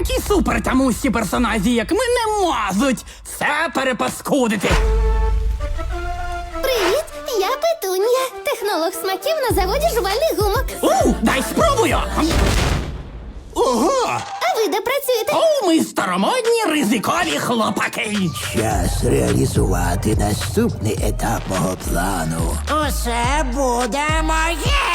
такі супер тамусі персонажі, як ми, не можуть все перепаскудити. Привіт, я Петунія, технолог смаків на заводі жувальних гумок. У, дай спробую. Ого! А ви де працюєте? О, ми старомодні ризикові хлопаки. Час реалізувати наступний етап мого плану. Усе буде моїм.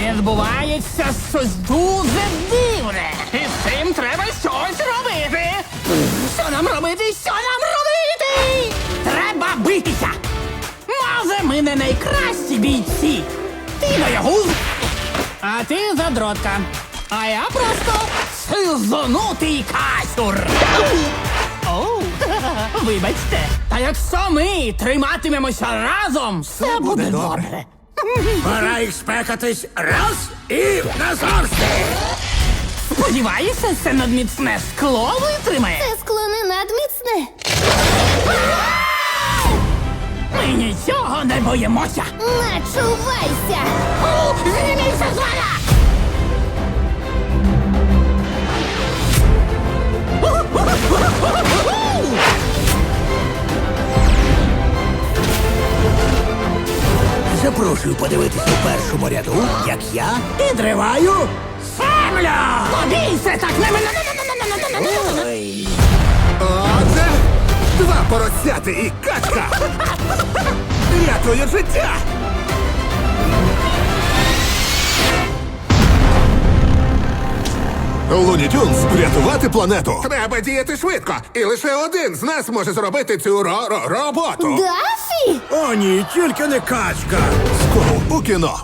Відбувається щось дуже дивне. І з цим треба щось робити. Що нам робити? Що нам робити? Треба битися. Може, ми не найкращі бійці. Ти боягуз, а ти задротка. А я просто сизонутий касюр. Оу, вибачте. Та якщо ми триматимемося разом, все буде добре. Пора їх спекатись раз і назавжди! Сподіваюся, це надміцне скло витримає. Це скло не надміцне. Ми нічого не боїмося. Начувайся! Запрошую подивитися у першому ряду, як я підриваю Землю! Побійся так не мене! Ой. Два поросяти і качка! Рятує життя! Луні Тюнс врятувати планету. Треба діяти швидко, і лише один з нас може зробити цю ро- ро- роботу. Дафі! О, ні, тільки не качка. Скоро у кіно.